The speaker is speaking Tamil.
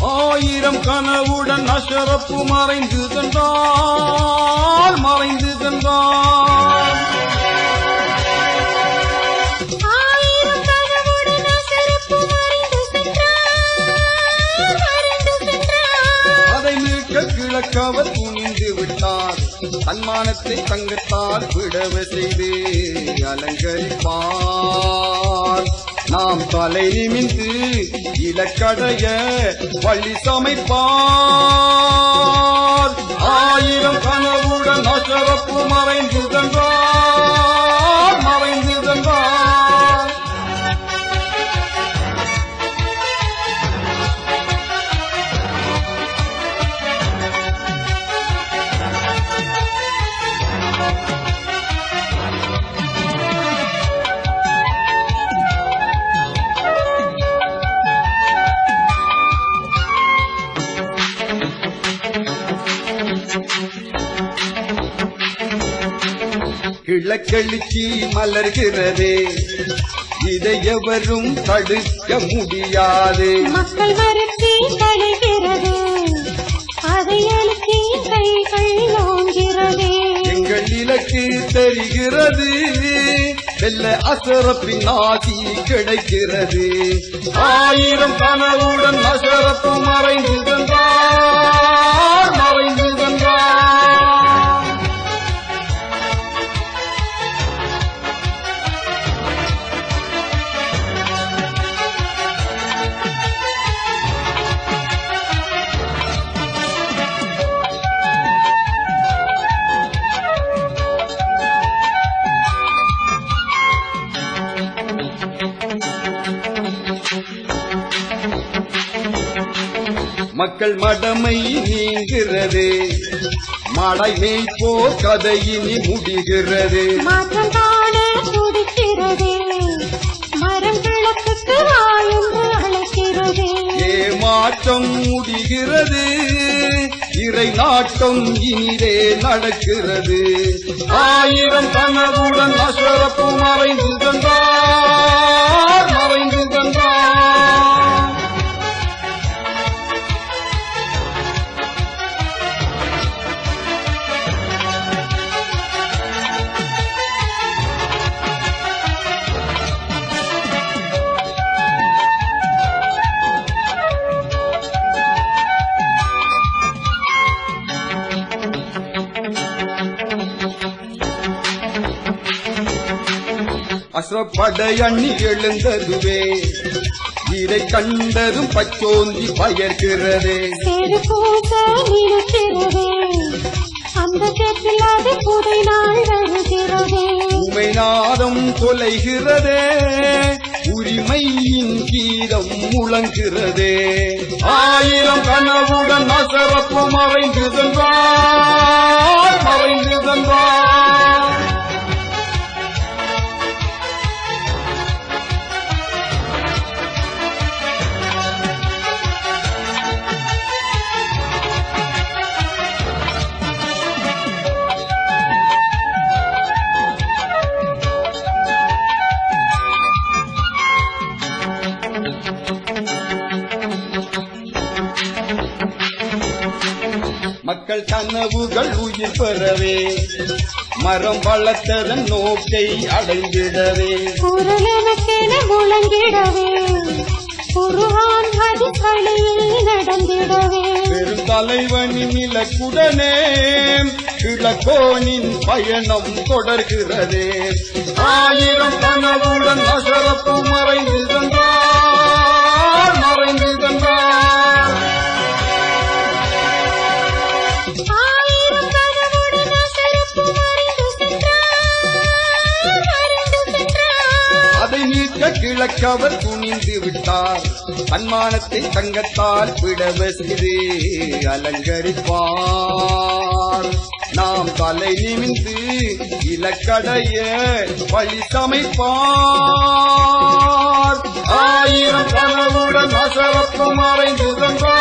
ஆயிரம் கனவுடன் அஷரப்பு மறைந்து கண்டார் மறைந்து கண்டார் கிழக்கவர் துணிந்து விட்டார். தன்மானத்தை தங்கத்தால் விடவ செய்து அலங்கரிப்பார். நாம் தலை நிமிந்து இலக்கடைய பள்ளி சமைப்பார். ஆயிரம் கனவுடன் அசரப்பு மறைந்து கிழக்கெழுச்சி மலர்கிறது. இதை எவரும் தடுக்க முடியாது. மக்கள் வறட்சி கழிகிறது அதை அழுத்தி கைகள் ஓங்கிறது எங்கள் இலக்கு தெரிகிறது. வெல்ல அசரப்பின் ஆசி கிடைக்கிறது. ஆயிரம் கனவுடன் அசரப்பு மறைந்து மக்கள் மடமை நீங்கிறது. மாடை மேய்ப்போர் கதையினி முடிகிறது. ஏமாற்றம் முடிகிறது. இறை நாட்டம் இனிதே நடக்கிறது. ஆயிரம் கனவுடன் அசரப்பு மறைந்து சென்றார் மறைந்து அசப்படை அண்ணி எழுந்ததுவே. இதை கண்டதும் பச்சோந்தி பயர்கிறதே சேது பூச நினைக்கிறது அந்த சேற்றில் அது புதை நாள் வருகிறது. உமை நாதம் தொலைகிறதே. உரிமையின் கீதம் முழங்குகிறதே. ஆயிரம் கனவுடன் அசரப்பு மறைந்து சென்றார் மறைந்து சென்றார் மக்கள் கனவுகள் உயிர் பெறவே. மரம் வளர்த்ததன் நோக்கை அடைந்திடவே. குரல் எனக்கென முழங்கிடவே குருவான் நடந்திடவே. இலக்குடனே கிழக்கோனின் பயணம் தொடர்கிறதே. ஆயிரம் விளக்கவர் துணிந்து விட்டார். தன்மானத்தை தங்கத்தால் விடவ செய்து அலங்கரிப்பார். நாம் தலை நிமிந்து இலக்கடைய வழி சமைப்பார். ஆயிரம் கனவுடன் அசரப்பு மறைந்து தந்தார்